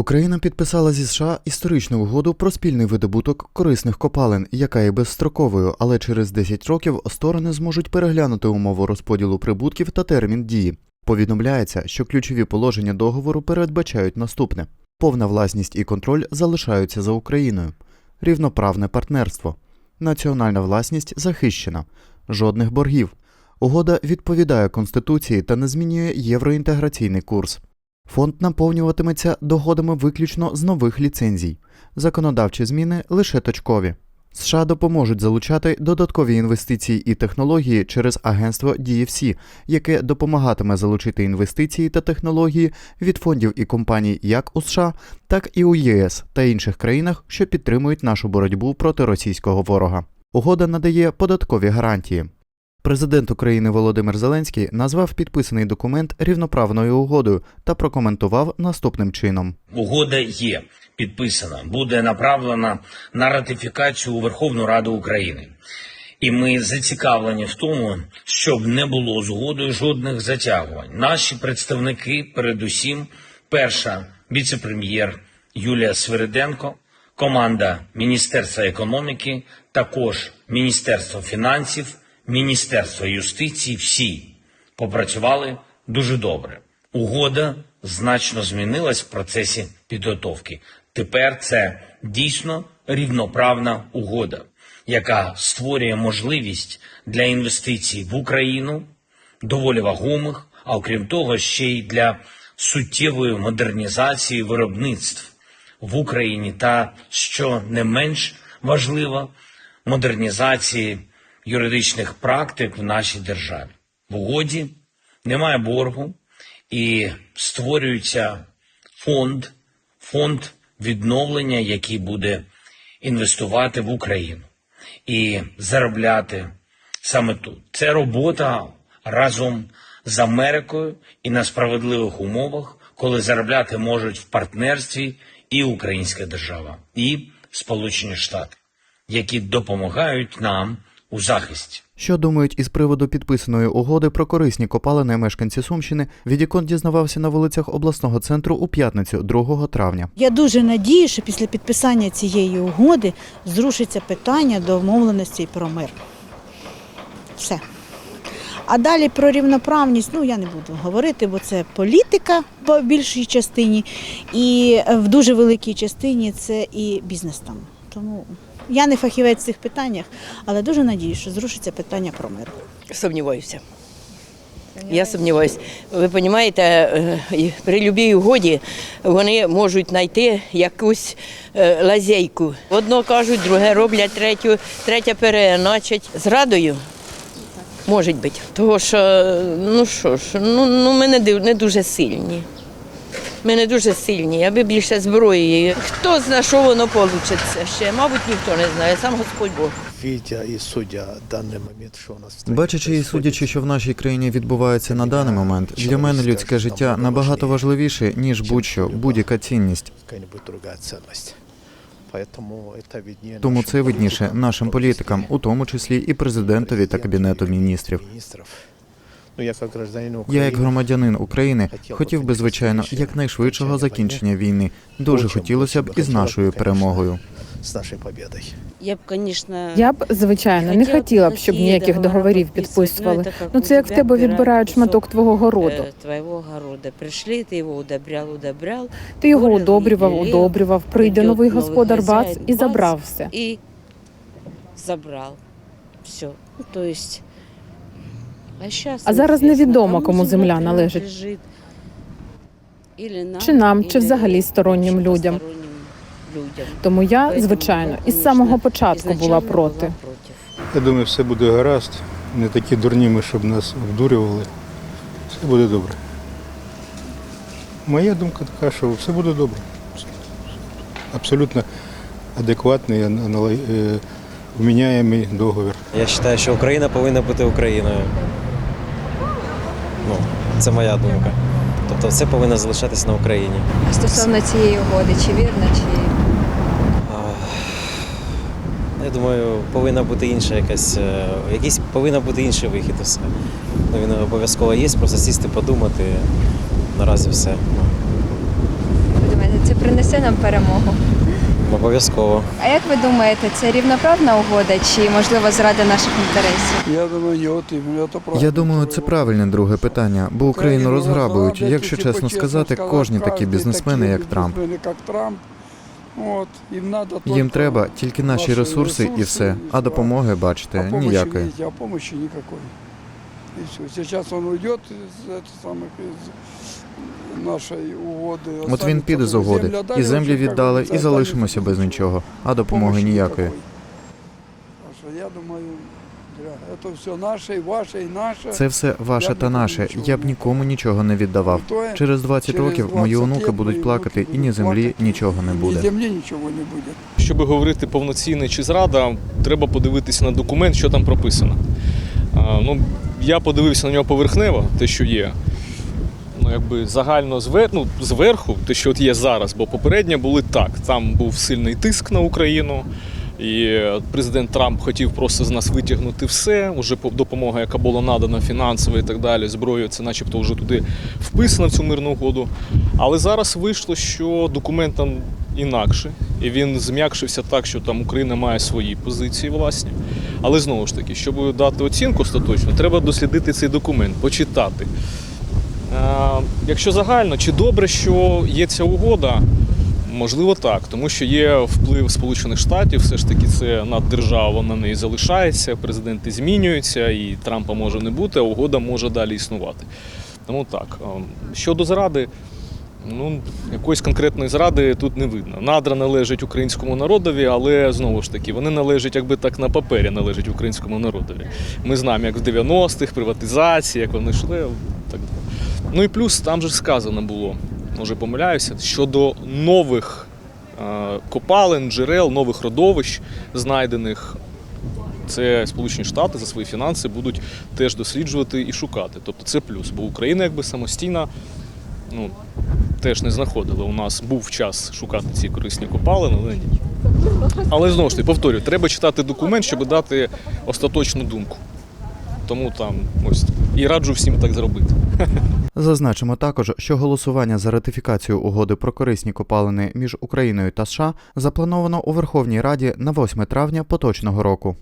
Україна підписала зі США історичну угоду про спільний видобуток корисних копалин, яка є безстроковою, але через 10 років сторони зможуть переглянути умову розподілу прибутків та термін дії. Повідомляється, що ключові положення договору передбачають наступне: повна власність і контроль залишаються за Україною, рівноправне партнерство, національна власність захищена, жодних боргів. Угода відповідає Конституції та не змінює євроінтеграційний курс. Фонд наповнюватиметься доходами виключно з нових ліцензій. Законодавчі зміни лише точкові. США допоможуть залучати додаткові інвестиції і технології через агентство DFC, яке допомагатиме залучити інвестиції та технології від фондів і компаній як у США, так і у ЄС та інших країнах, що підтримують нашу боротьбу проти російського ворога. Угода надає податкові гарантії. Президент України Володимир Зеленський назвав підписаний документ рівноправною угодою та прокоментував наступним чином. Угода є підписана, буде направлена на ратифікацію у Верховну Раду України. І ми зацікавлені в тому, щоб не було згодою жодних затягувань. Наші представники, передусім, перша віце-прем'єр Юлія Свириденко, команда Міністерства економіки, також Міністерство фінансів, Міністерство юстиції, всі попрацювали дуже добре. Угода значно змінилась в процесі підготовки. Тепер це дійсно рівноправна угода, яка створює можливість для інвестицій в Україну, доволі вагомих, а окрім того, ще й для суттєвої модернізації виробництв в Україні та, що не менш важливо, модернізації юридичних практик в нашій державі. В угоді немає боргу і створюється фонд, фонд відновлення, який буде інвестувати в Україну і заробляти саме тут. Це робота разом з Америкою і на справедливих умовах, коли заробляти можуть в партнерстві і Українська держава, і Сполучені Штати, які допомагають нам у захисті. Що думають із приводу підписаної угоди про корисні копалини мешканці Сумщини, Відікон дізнавався на вулицях обласного центру у п'ятницю, 2 травня. Я дуже надію, що після підписання цієї угоди зрушиться питання домовленості про мир. Все. А далі про рівноправність, ну я не буду говорити, бо це політика по більшій частині, і в дуже великій частині це і бізнес там. Тому я не фахівець в цих питаннях, але дуже надію, що зрушиться питання про мир. Сумніваюся. Я сумніваюся. Ви розумієте, е, при будь-якій угоді вони можуть знайти якусь е, лазейку. Одно кажуть, друге роблять, третю, третє переначать. Зрадою може бути. Того що, ну що ж, ну, ну ми не дуже сильні. Ми не дуже сильні, аби більше зброї. Хто знає, що воно вийде ще? Мабуть, ніхто не знає, сам Господь Бог. видя и судя данный момент, що у нас в стране Бачачи і происходит, судячи, що в нашій країні відбувається на даний момент, для мене людське життя набагато важливіше, ніж будь-що, будь-яка цінність. какая-нибудь другая ценность. Поэтому это виднее Тому нашим це видніше политикам, нашим в том числе політикам, у тому числі і президентові та кабінету міністрів. Ну, я як громадянин України, хотів би звичайно якнайшвидшого закінчення війни. Дуже хотілося б із нашою перемогою. з нашою победою. Я б, конечно, Я б, звичайно, не хотіла б, щоб ніяких договорів підписували. Ну це як в тебе відбирають шматок твого городу. э, твоего города. Ти його удобрял, удобрял, Ти його удобрював, удобрював, прийде новий господар бац і забрав все. І забрав. Все. Ну, то есть, а, зараз невідомо, кому земля належить. Чи нам, чи взагалі стороннім людям. Тому я, звичайно, із самого початку була проти. Я думаю, все буде гаразд. Не такі дурні ми, щоб нас обдурювали. Все буде добре. Моя думка така, що все буде добре. Абсолютно адекватний, анала- е, вміняємий договір. Я вважаю, що Україна повинна бути Україною. Ну, це моя думка. Тобто все повинно залишатись на Україні. А Стосовно цієї угоди, чи вірно, чи Я думаю, повинна бути інша якась, е, якийсь повинен бути інший вихід і все. Ну, він обов'язково є, просто сісти, подумати. Наразі все. це принесе нам перемогу. Обов'язково. А як ви думаєте, це рівноправна угода чи можливо зрада наших інтересів? Я думаю, це. Я думаю, це правильне друге питання, бо Україну розграбують. Якщо чесно сказати, кожні такі бізнесмени, як Трамп. Їм, треба тільки наші ресурси і все. А допомоги, бачите, ніякої. а. И все. Сейчас он уйдет это самых, нашей угоди. От він піде з угоди, і землі віддали, і залишимося без нічого, а допомоги ніякої. я думаю, це все наше, і ваше, і наше. Це все ваше та наше. Я б нікому нічого не віддавав. Через 20 років мої онуки будуть плакати, і ні землі, нічого не буде. землі нічого не буде. Щоб говорити повноцінний чи зрада, треба подивитися на документ, що там прописано. Ну, я подивився на нього поверхнево, те, що є. Якби загально звер... ну, зверху, те, що от є зараз, бо попередньо були так. Там був сильний тиск на Україну, і президент Трамп хотів просто з нас витягнути все. Уже допомога, яка була надана, фінансова і так далі, зброю, це начебто вже туди вписано в цю мирну угоду. Але зараз вийшло, що документ там інакше, і він зм'якшився так, що там Україна має свої позиції власні. Але знову ж таки, щоб дати оцінку остаточно, треба дослідити цей документ, почитати. Е, Якщо загально, чи добре, що є ця угода? Можливо, так, тому що є вплив Сполучених Штатів, все ж таки це наддержава на неї залишається, президенти змінюються, і Трампа може не бути, а угода може далі існувати. Тому так. Ем, Щодо зради, ну, якоїсь конкретної зради тут не видно. Надра належить українському народові, але знову ж таки, вони належать, якби так на папері належать українському народові. Ми знаємо, як в 90-х, приватизація, як вони йшли. Ну і плюс там же сказано було, може помиляюся, щодо нових е, копалин, джерел, нових родовищ, знайдених. Це Сполучені Штати за свої фінанси будуть теж досліджувати і шукати. Тобто це плюс, бо Україна якби самостійна ну, теж не знаходила. У нас був час шукати ці корисні копалини, але ні. Але знову ж таки, повторюю, треба читати документ, щоб дати остаточну думку. Тому там ось і раджу всім так зробити. Зазначимо також, що голосування за ратифікацію угоди про корисні копалини між Україною та США заплановано у Верховній Раді на 8 травня поточного року.